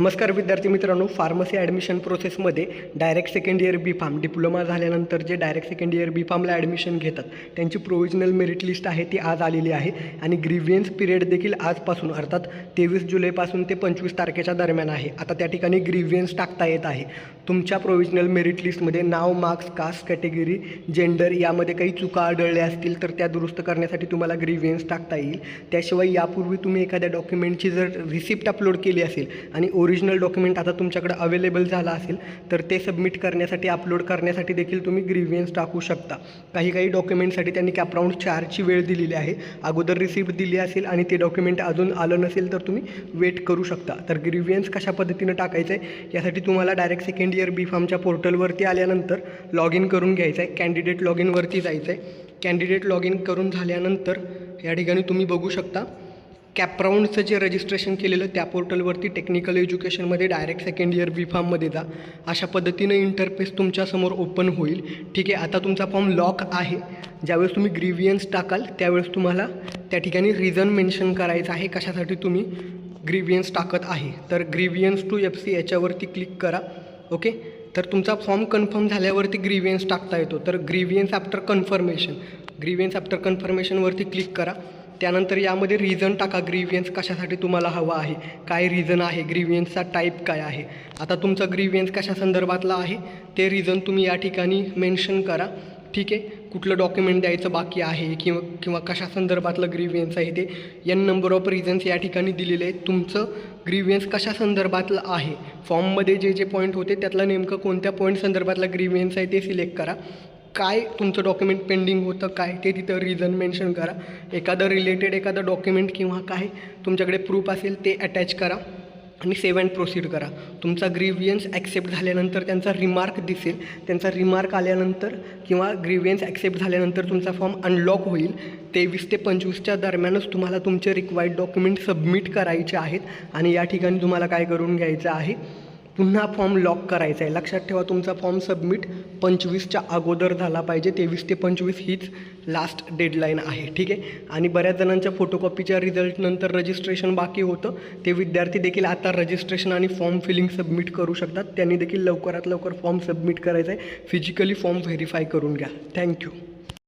नमस्कार विद्यार्थी मित्रांनो फार्मसी ॲडमिशन प्रोसेसमध्ये direct second year B pharm diploma झाल्यानंतर जे डायरेक्ट सेकंड इयर बी फार्मला ॲडमिशन घेतात त्यांची प्रोव्हिजनल मेरिट लिस्ट आहे ती आज आलेली आहे. आणि ग्रीवियन्स पिरियड देखील आजपासून अर्थात तेवीस जुलैपासून ते पंचवीस तारखेच्या दरम्यान आहे. आता त्या ठिकाणी ग्रिव्हियन्स टाकता येत आहे. तुमच्या प्रोविजनल मेरिट लिस्टमध्ये नाव मार्क्स कास्ट कॅटेगरी जेंडर यामध्ये काही चुका आढळल्या असतील तर त्या दुरुस्त करण्यासाठी तुम्हाला ग्रीवियन्स टाकता येईल. त्याशिवाय यापूर्वी तुम्ही एखाद्या डॉक्युमेंटची जर रिसिप्ट अपलोड केली असेल आणि ओरिजिनल डॉक्युमेंट आता तुमच्याकडे अवेलेबल झाला असेल तर ते सबमिट करण्यासाठी अपलोड करण्यासाठी देखील तुम्ही ग्रीवियन्स टाकू शकता. काही काही डॉक्युमेंटसाठी त्यांनी कॅपराऊंड चारची वेळ दिलेली आहे. अगोदर रिसिप्ट दिली असेल आणि ते डॉक्युमेंट अजून आलं नसेल तर तुम्ही वेट करू शकता. तर ग्रीवियन्स कशा पद्धतीनं टाकायचं आहे यासाठी तुम्हाला डायरेक्ट सेकंड इयर बी फार्मच्या पोर्टलवरती आल्यानंतर लॉग इन करून घ्यायचं आहे कॅन्डिडेट लॉग इनवरती जायचं आहे कॅन्डिडेट लॉग इन करून झाल्यानंतर या ठिकाणी तुम्ही बघू शकता. कॅपराऊंडचं जे रजिस्ट्रेशन केलेलं त्या पोर्टलवरती टेक्निकल एज्युकेशनमध्ये डायरेक्ट सेकंड इयर बी फार्ममध्ये जा. अशा पद्धतीनं इंटरफेस तुमच्यासमोर ओपन होईल. ठीक आहे आता तुमचा फॉर्म लॉक आहे. ज्यावेळेस तुम्ही ग्रीवियन्स टाकाल त्यावेळेस तुम्हाला त्या ठिकाणी रिझन मेन्शन करायचं आहे कशासाठी तुम्ही ग्रीवियन्स टाकत आहे. तर ग्रीवियन्स टू एफ सी याच्यावरती क्लिक करा. ओके तर तुमचा फॉर्म कन्फर्म झाल्यावरती ग्रीवियन्स टाकता येतो. तर grievance after confirmation grievance after कन्फर्मेशनवरती click करा. त्यानंतर यामध्ये रिझन टाका. ग्रीवियन्स कशासाठी तुम्हाला हवा आहे? काय रिझन आहे? ग्रीवियन्सचा टाईप काय आहे? आता तुमचा ग्रीवियन्स कशा संदर्भातला आहे? ते रिझन तुम्ही या ठिकाणी मेन्शन करा. ठीक आहे? कुठलं डॉक्युमेंट द्यायचं बाकी आहे किंवा किंवा कशा संदर्भातलं ग्रीवियन्स आहे ते? एन नंबर ऑफ रिझन्स या ठिकाणी दिलेले आहेत. तुमचं ग्रीवियन्स कशा संदर्भातलं आहे? फॉर्ममध्ये जे जे पॉईंट होते त्यातलं नेमकं कोणत्या पॉईंट संदर्भातला ग्रीवियन्स आहे ते सिलेक्ट करा. काय तुमचं डॉक्युमेंट पेंडिंग होतं काय? ते तिथं रिझन मेन्शन करा. एखादं रिलेटेड एखादं डॉक्युमेंट किंवा काय तुमच्याकडे प्रूफ असेल ते अटॅच करा आणि सेव्ह अँड प्रोसीड करा. तुमचा ग्रीवियन्स ॲक्सेप्ट झाल्यानंतर त्यांचा रिमार्क दिसेल. त्यांचा रिमार्क आल्यानंतर किंवा ग्रीवियन्स ॲक्सेप्ट झाल्यानंतर तुमचा फॉर्म अनलॉक होईल. तेवीस ते पंचवीसच्या दरम्यानच तुम्हाला तुमचे रिक्वायर्ड डॉक्युमेंट सबमिट करायचे आहेत आणि या ठिकाणी तुम्हाला काय करून घ्यायचं आहे? पुन्हा फॉर्म लॉक करायचा आहे. लक्षात ठेवा तुमचा फॉर्म सबमिट पंचवीसच्या अगोदर झाला पाहिजे. तेवीस ते पंचवीस हीच लास्ट डेडलाईन आहे ठीक आहे? आणि बऱ्याच जणांच्या फोटोकॉपीच्या रिझल्टनंतर रजिस्ट्रेशन बाकी होतं. ते विद्यार्थी देखील आता रजिस्ट्रेशन आणि फॉर्म फिलिंग सबमिट करू शकतात. त्यांनी देखील लवकरात लवकर फॉर्म सबमिट करायचा आहे. फिजिकली फॉर्म व्हेरीफाय करून घ्या. थँक्यू